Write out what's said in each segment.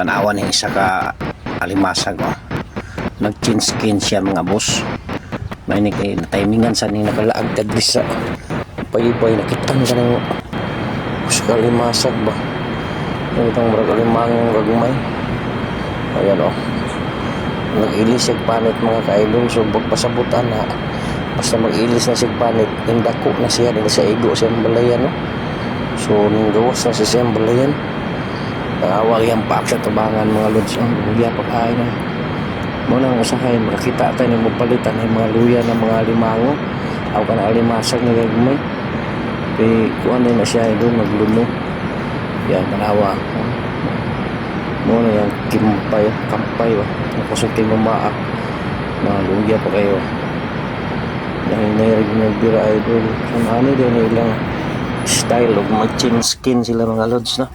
tanawan ni isa ka alimasag oh. nag-chin skin siya mga boss. May ni kay timingan sa ni nakalaag kadli sa paypay. Nakita niya ng sa kalimasag ba? Itong murag alimang gagumay ayan oh. Nag-ilis siya panit mga kaidol. So pasabutan na basta mag-ilis na siya panit indako na siya. Din sa igo siya balayan no? so nung gawas na siya siya balayan Nawag yung paak sa tabangan mga lods. Ang luya pagkain na. Muna ang usahay, makakita tayo ng mapalitan ng mga luya ng mga limango. Ako ka na alimasag na gagmay. Kaya kuhan na siya doon magluno. Yan, manawa. Muna yung kimpay, kampay ba. Kusulting mamaak. Mga luya pa kayo. Yung nairig ng bira idol. Ang ano din ilang style of matching skin sila mga lods na.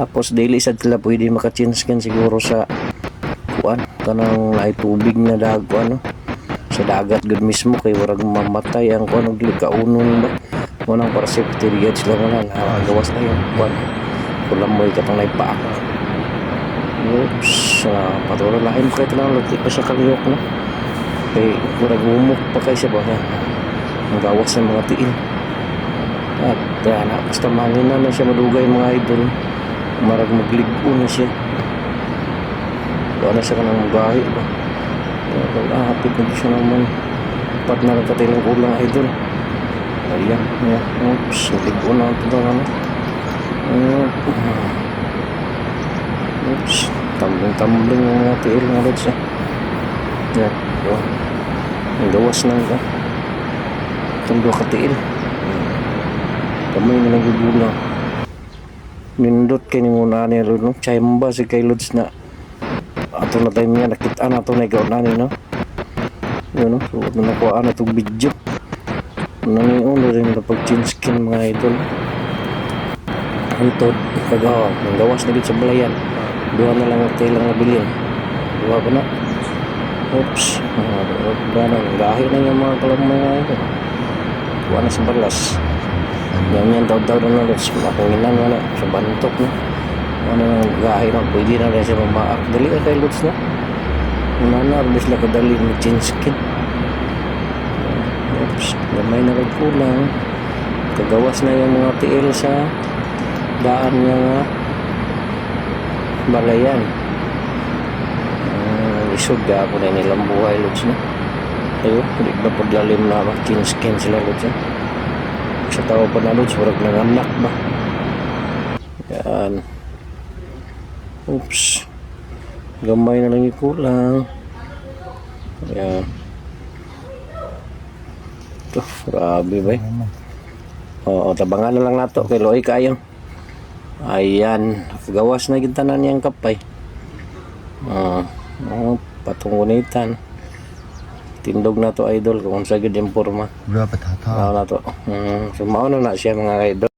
Tapos daily sad sila pwede maka-change siguro sa kuan kanang ay tubig na dag ano sa dagat gud mismo kay warag mamatay ang kuan og kaunon ba? Unang para safety riyad sila na nakagawas na yung kuan kulang mo ikatang naipaak oops uh, patuloy lain pa ito lang lagti pa siya kaliyok no? Kay warag umok pa kay siya ba? Ang gawas ng mga tiil. At uh, na, basta mangin na na siya madugay mga idol marag magligo na siya. Wala siya ka ng magahi ba ah, hapit na siya naman pat na nagkatilang kulang idol. Ayan yeah. oops nagligo na ito daw ano? Oops tambling tambling ng mga tiil nga rin siya yan yeah. ang gawas na ito itong dua katiil kamay na nagigulang nindot kay ni muna ni no? Chamba si kay Lods na ato na time niya nakita na to na ikaw na ni no? Yun no? So na nakuha na itong video. Nang ulo rin na pag chin skin mga idol. Antod kagawa ang gawas na sa balayan. Duha na lang tayo lang nabilin duha ba na? Oops. Ah, duha na? Gahi na yung mga kalang mga ito duha na sa balas yan yan daw daw na ulit makunginan mo na sa bantok na ano yung gahi na. Pwede na rin siya mamaak dali ka kay Lutz na una na rin sila kadali ng chin skin oops gamay na rin kulang. Kagawas na yung mga tiil sa daan niya nga balayan. Uh, isod ka ako na nilang buhay Lutz na ayun hindi na paglalim na chin skin sila Lutz na sa tao pa na lods warag nanganak ba? Yan. Oops. Gamay na lang yung kulang yan. Ito grabe ba eh? Oo tabangan na lang nato. Kay Loy kayo ayan. Gawas na gintanan niyang kapay. Ah uh, patungunitan tindog na to idol kung sa gid imporma Berapa tata? Mao na to. Mm, so mao na na siya mga idol.